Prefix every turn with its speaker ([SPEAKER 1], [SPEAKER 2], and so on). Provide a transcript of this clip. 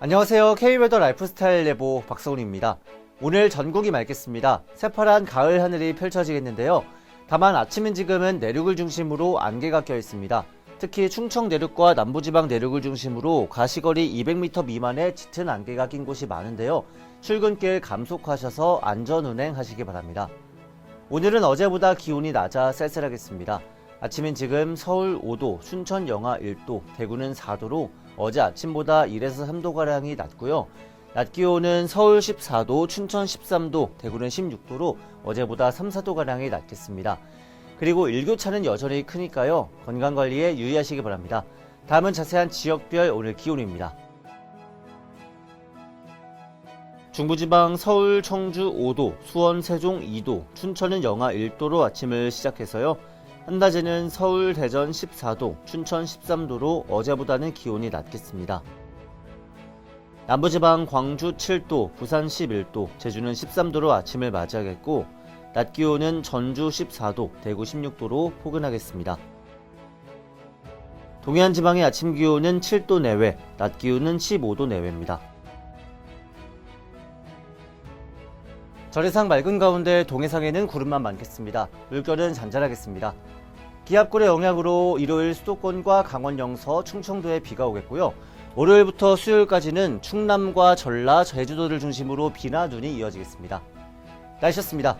[SPEAKER 1] 안녕하세요. K웨더 라이프스타일 예보 박성훈입니다. 오늘 전국이 맑겠습니다. 새파란 가을 하늘이 펼쳐지겠는데요. 다만 아침인 지금은 내륙을 중심으로 안개가 껴 있습니다. 특히 충청 내륙과 남부지방 내륙을 중심으로 가시거리 200m 미만의 짙은 안개가 낀 곳이 많은데요. 출근길 감속하셔서 안전운행 하시기 바랍니다. 오늘은 어제보다 기온이 낮아 쌀쌀하겠습니다. 아침인 지금 서울 5도, 춘천 영하 1도, 대구는 4도로 어제 아침보다 1에서 3도가량이 낮고요. 낮 기온은 서울 14도, 춘천 13도, 대구는 16도로 어제보다 3, 4도가량이 낮겠습니다. 그리고 일교차는 여전히 크니까요. 건강관리에 유의하시기 바랍니다. 다음은 자세한 지역별 오늘 기온입니다. 중부지방 서울, 청주 5도, 수원, 세종 2도, 춘천은 영하 1도로 아침을 시작해서요. 한낮에는 서울, 대전 14도, 춘천 13도로 어제보다는 기온이 낮겠습니다. 남부지방 광주 7도, 부산 11도, 제주는 13도로 아침을 맞이하겠고, 낮 기온은 전주 14도, 대구 16도로 포근하겠습니다. 동해안 지방의 아침 기온은 7도 내외, 낮 기온은 15도 내외입니다. 절에상 맑은 가운데 동해상에는 구름만 많겠습니다. 물결은 잔잔하겠습니다. 기압골의 영향으로 일요일 수도권과 강원 영서, 충청도에 비가 오겠고요. 월요일부터 수요일까지는 충남과 전라, 제주도를 중심으로 비나 눈이 이어지겠습니다. 날씨였습니다.